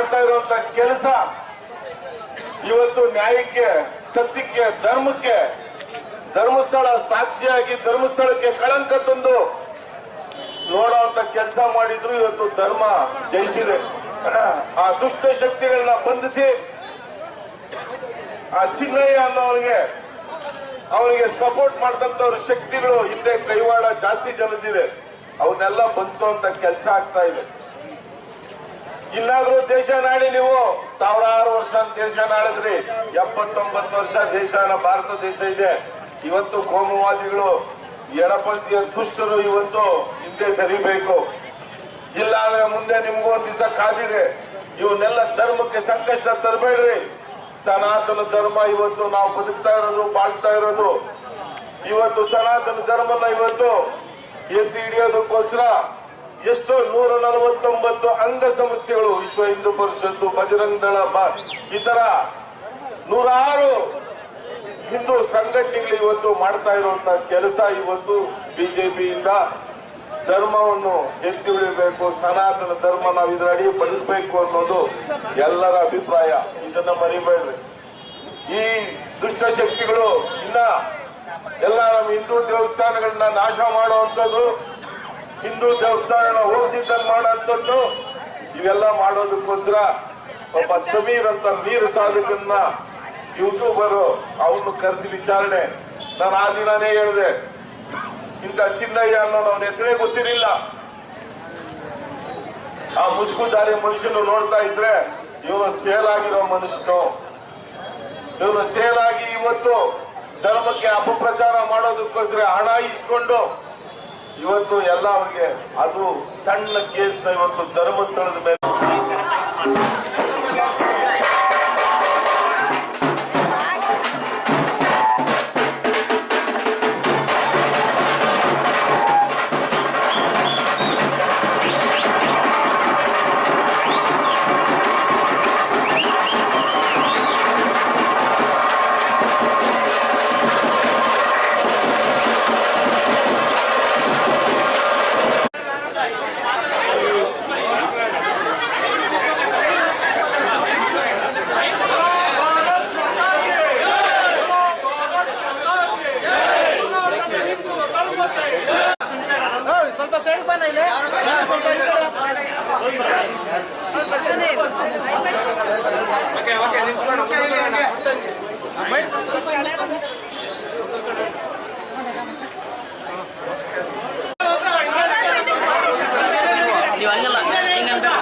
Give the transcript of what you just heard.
ಮಾಡ್ತಾ ಇರುವಂತ ಕೆಲಸ ಇವತ್ತು ನ್ಯಾಯಕ್ಕೆ, ಸತ್ಯಕ್ಕೆ, ಧರ್ಮಕ್ಕೆ, ಧರ್ಮಸ್ಥಳ ಸಾಕ್ಷಿಯಾಗಿ ಧರ್ಮಸ್ಥಳಕ್ಕೆ ಕಳಂಕ ತಂದು ನೋಡುವಂತ ಕೆಲಸ ಮಾಡಿದ್ರು. ಇವತ್ತು ಧರ್ಮ ಜಯಿಸಿದೆ. ಆ ದುಷ್ಟ ಶಕ್ತಿಗಳನ್ನ ಬಂಧಿಸಿ ಆ ಚಿನ್ನಯ್ಯ ಅನ್ನೋರಿಗೆ ಅವರಿಗೆ ಸಪೋರ್ಟ್ ಮಾಡ್ತಂತವ್ರ ಶಕ್ತಿಗಳು ಹಿಂದೆ ಕೈವಾಡ ಜಾಸ್ತಿ ಜನದಿದೆ. ಅವನ್ನೆಲ್ಲ ಬಂಧಿಸುವಂತ ಕೆಲಸ ಆಗ್ತಾ ಇದೆ. ಇನ್ನಾದ್ರೂ ದೇಶ ನಾಡಿ ನೀವು ಸಾವಿರಾರು ವರ್ಷ ದೇಶ ನಾಡಿದ್ರಿ. ಎಪ್ಪತ್ತೊಂಬತ್ತು ವರ್ಷ ದೇಶನ ಭಾರತ ದೇಶ ಇದೆ. ಇವತ್ತು ಕೋಮುವಾದಿಗಳು, ಎಡಪಂಥೀಯ ದುಷ್ಟರು ಇವತ್ತು ಹಿಂದೆ ಸರಿಬೇಕು. ಇಲ್ಲ ಅಂದ್ರೆ ಮುಂದೆ ನಿಮ್ಗೂ ಒಂದು ದಿವಸ ಕಾದಿದೆ. ಇವನ್ನೆಲ್ಲ ಧರ್ಮಕ್ಕೆ ಸಂಕಷ್ಟ ತರಬೇಡ್ರಿ. ಸನಾತನ ಧರ್ಮ ಇವತ್ತು ನಾವು ಬದುಕ್ತಾ ಇರೋದು, ಬಾಳ್ತಾ ಇರೋದು. ಇವತ್ತು ಸನಾತನ ಧರ್ಮನ ಇವತ್ತು ಎತ್ತಿ ಹಿಡಿಯೋದಕ್ಕೋಸ್ಕರ ಎಷ್ಟೋ ನೂರ ನಲವತ್ತೊಂಬತ್ತು ಅಂಗ ಸಂಸ್ಥೆಗಳು ವಿಶ್ವ ಹಿಂದೂ ಪರಿಷತ್ತು ಬಜರಂಗ ದಳ ಇತರ ನೂರಾರು ಹಿಂದೂ ಸಂಘಟನೆಗಳು ಇವತ್ತು ಮಾಡ್ತಾ ಇರುವಂತ ಕೆಲಸ ಇವತ್ತು ಬಿಜೆಪಿಯಿಂದ. ಧರ್ಮವನ್ನು ಎತ್ತಿ ಹಿಡಿಯಬೇಕು, ಸನಾತನ ಧರ್ಮ ನಾವು ಇದರ ಅಡಿ ಅನ್ನೋದು ಎಲ್ಲರ ಅಭಿಪ್ರಾಯ. ಇದನ್ನ ಮರಿಬೇಡ್ರಿ. ಈ ದುಷ್ಟ ಶಕ್ತಿಗಳು ಇನ್ನ ಎಲ್ಲ ನಮ್ಮ ಹಿಂದೂ ದೇವಸ್ಥಾನಗಳನ್ನ ನಾಶ ಮಾಡುವಂಥದ್ದು ಹಿಂದೂ ದೇವಸ್ಥಾನ ಹೋಗ್ತಿದ್ದಂಗೆ ಮಾಡೋಂಥದ್ದು ಇವೆಲ್ಲ ಮಾಡೋದಕ್ಕೋಸ್ಕರ ಒಬ್ಬ ಸಮೀರ್ ಅಂತ ನೀರು ಸಾಧಕನ್ನ ಯೂಟ್ಯೂಬರು ಅವನು ಕರೆಸಿ ವಿಚಾರಣೆ. ನಾನು ಆ ದಿನಾನೇ ಹೇಳಿದೆ, ಇಂಥ ಚಿನ್ನಯ್ಯ ಅನ್ನೋ ನಮ್ಮ ಹೆಸರೇ ಗೊತ್ತಿರಲಿಲ್ಲ. ಆ ಮುಸುಕುದಾರಿ ಮನುಷ್ಯನು ನೋಡ್ತಾ ಇದ್ರೆ, ಇವನು ಸೇಲ್ ಆಗಿರೋ ಮನುಷ್ಯನು. ಇವನು ಸೇಲ್ ಆಗಿ ಇವತ್ತು ಧರ್ಮಕ್ಕೆ ಅಪಪ್ರಚಾರ ಮಾಡೋದಕ್ಕೋಸ್ಕರ ಹಣ ಇಸ್ಕೊಂಡು ಇವತ್ತು ಎಲ್ಲ ಅವ್ರಿಗೆ ಅದು ಸಣ್ಣ ಕೇಸ್ನ ಇವತ್ತು ಧರ್ಮಸ್ಥಳದ ಮೇಲೆ. ಪರ್ಸೆಂಟ್ ಬಂದಿಲ್ಲ ಓಕೆ ಓಕೆ ನಿಲ್ಸ್ಕೊಂಡು ಬೈಟ್